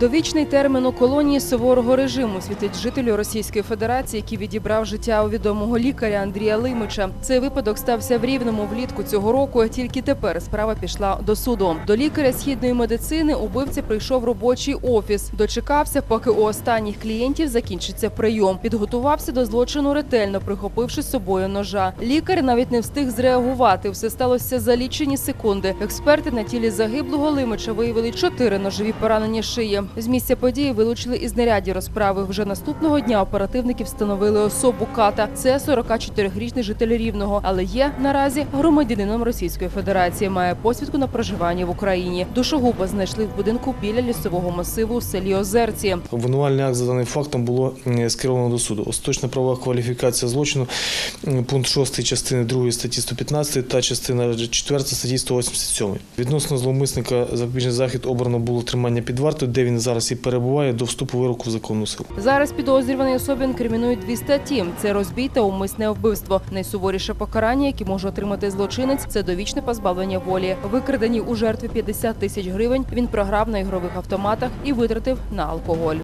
Довічний термін у колонії суворого режиму світить жителю Російської Федерації, який відібрав життя у відомого лікаря Андрія Лимича. Цей випадок стався в рівному влітку цього року. Тільки тепер справа пішла до суду. До лікаря східної медицини убивця прийшов робочий офіс. Дочекався, поки у останніх клієнтів закінчиться прийом. Підготувався до злочину ретельно, прихопивши з собою ножа. Лікар навіть не встиг зреагувати. Все сталося за лічені секунди. Експерти на тілі загиблого Лимича виявили чотири ножові поранення шиї. З місця події вилучили і знаряддя розправи. Вже наступного дня оперативники встановили особу ката. Це 44-річний житель Рівного, але є наразі громадянином Російської Федерації. Має посвідку на проживання в Україні. Душогуба знайшли в будинку біля лісового масиву у селі Озерці. Обвинувальний акт за даним фактом було скеровано до суду. Остаточна правова кваліфікація злочину, пункт 6 частини 2 статті 115 та частина 4 статті 187. Відносно зловмисника запобіжний захід обрано було тримання під вартою, де він зараз і перебуває до вступу вироку в законну силу. Зараз підозрюваний особі інкримінують дві статті: це розбій та умисне вбивство. Найсуворіше покарання, яке може отримати злочинець, це довічне позбавлення волі. Викрадені у жертви 50 тисяч гривень. Він програв на ігрових автоматах і витратив на алкоголь.